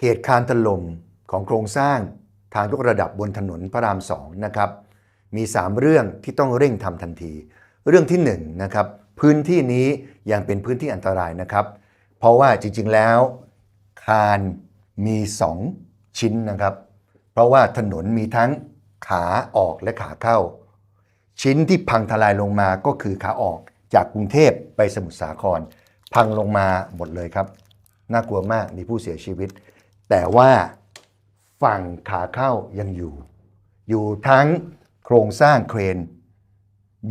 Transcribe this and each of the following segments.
เหตุการณ์ถล่มของโครงสร้างทางยกระดับบนถนนพระรามสองนะครับ มี 3 เรื่องที่ต้องเร่งทำทันที เรื่องที่1นะครับ พื้นที่นี้ยังเป็นพื้นที่อันตรายนะครับ เพราะว่าจริงๆแล้ว คานมี 2 ชิ้นนะครับ เพราะว่าถนนมีทั้งขาออกและขาเข้า ชิ้นที่พังทลายลงมาก็คือขาออกจากกรุงเทพไปสมุทรสาคร พังลงมาหมดเลยครับ น่ากลัวมากมีผู้เสียชีวิต แต่ว่าฝั่งขาเข้ายังอยู่ อยู่ทั้งโครงสร้างเครน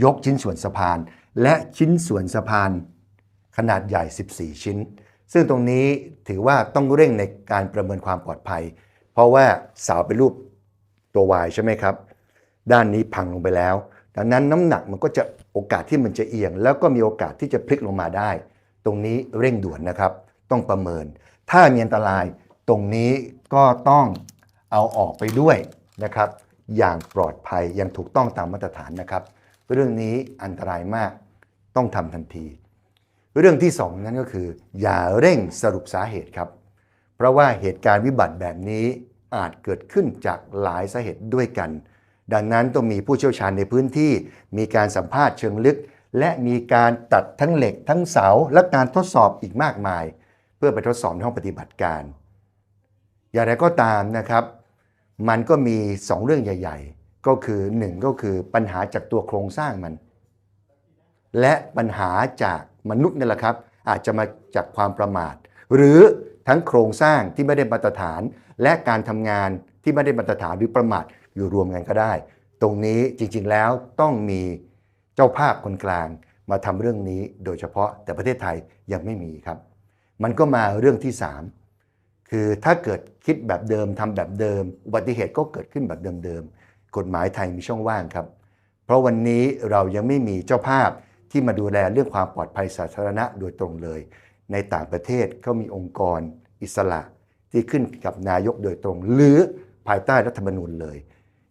ยกชิ้นส่วนสะพาน และชิ้นส่วนสะพานขนาดใหญ่ 14 ชิ้น ซึ่งตรงนี้ถือว่าต้องเร่งในการประเมินความปลอดภัย เพราะว่าเสาเป็นรูปตัว Y ใช่ไหมครับ ด้านนี้พังลงไปแล้ว ดังนั้นน้ำหนักมันก็จะโอกาสที่มันจะเอียง แล้วก็มีโอกาสที่จะพลิกลงมาได้ ตรงนี้เร่งด่วนนะครับ ต้องประเมิน ถ้ามีอันตราย ตรงนี้ก็ต้องเอาออกไปด้วยนะครับ อย่างปลอดภัยอย่างถูกต้องตามมาตรฐานนะครับ เรื่องนี้อันตรายมากต้องทำทันที เรื่องที่สองนั้นก็คือ อย่าเร่งสรุปสาเหตุครับ เพราะว่าเหตุการณ์วิบัติแบบนี้อาจเกิดขึ้นจากหลายสาเหตุด้วยกัน ดังนั้นต้องมีผู้เชี่ยวชาญในพื้นที่ มีการสัมภาษณ์เชิงลึก และมีการตัดทั้งเหล็กทั้งเสาและการทดสอบอีกมากมาย เพื่อไปทดสอบในห้องปฏิบัติการ อย่างไรก็ตามนะครับ มันก็มี 2 เรื่องใหญ่ ๆ ก็คือ 1 ก็คือปัญหาจากตัวโครงสร้างมัน และปัญหาจากมนุษย์นี่แหละครับ อาจจะมาจากความประมาท หรือทั้งโครงสร้างที่ไม่ได้มาตรฐาน และการทำงานที่ไม่ได้มาตรฐานหรือประมาทอยู่รวมกันก็ได้ ตรงนี้จริงๆแล้วต้องมีเจ้าภาพคนกลางมาทำเรื่องนี้โดยเฉพาะแต่ประเทศไทยยังไม่มีครับ มันก็มาเรื่องที่ 3 คือถ้าเกิดคิดแบบเดิมทำแบบเดิม อุบัติเหตุก็เกิดขึ้นแบบเดิมๆกฎหมายไทยมีช่องว่างครับ เพราะวันนี้เรายังไม่มีเจ้าภาพที่มาดูแลเรื่องความปลอดภัยสาธารณะโดยตรงเลย ในต่างประเทศเขามีองค์กรอิสระที่ขึ้นกับนายกโดยตรง หรือภายใต้รัฐธรรมนูญเลย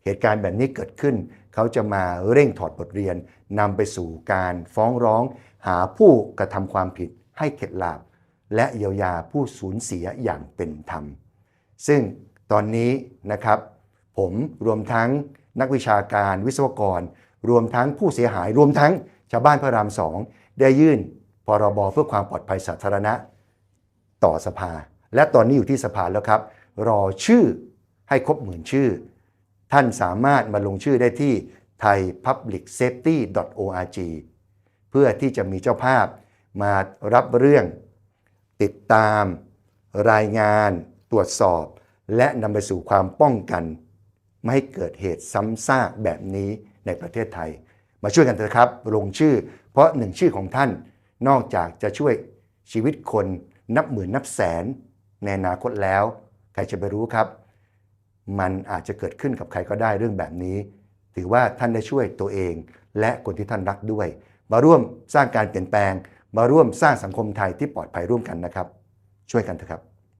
เหตุการณ์แบบนี้เกิดขึ้น เขาจะมาเร่งถอดบทเรียนนำไปสู่การฟ้องร้อง หาผู้กระทำความผิดให้เข็ดหลาบ และเยียวยาผู้สูญเสียอย่างเป็นธรรม ซึ่งตอนนี้นะครับ ผมรวมทั้งนักวิชาการวิศวกร รวมทั้งผู้เสียหาย รวมทั้งชาวบ้านพระรามสองได้ยื่นพรบเพื่อความปลอดภัยสาธารณะต่อสภา และตอนนี้อยู่ที่สภาแล้วครับ รอชื่อให้ครบหมื่นชื่อ ท่านสามารถมาลงชื่อได้ที่ thaipublicsafety.org เพื่อที่จะมีเจ้าภาพมารับเรื่อง ติดตาม รายงาน ตรวจสอบ และนำไปสู่ความป้องกัน ไม่ให้เกิดเหตุซ้ำซากแบบนี้ในประเทศไทย มาช่วยกันเถอะครับ ลงชื่อ เพราะหนึ่งชื่อของท่าน นอกจากจะช่วยชีวิตคนนับหมื่นนับแสน ในอนาคตแล้ว ใครจะไปรู้ครับ มันอาจจะเกิดขึ้นกับใครก็ได้เรื่องแบบนี้ ถือว่าท่านได้ช่วยตัวเอง และคนที่ท่านรักด้วย มาร่วมสร้างการเปลี่ยนแปลง มาร่วมสร้างสังคมไทยที่ปลอดภัยร่วมกันนะครับ ช่วยกันเถอะครับ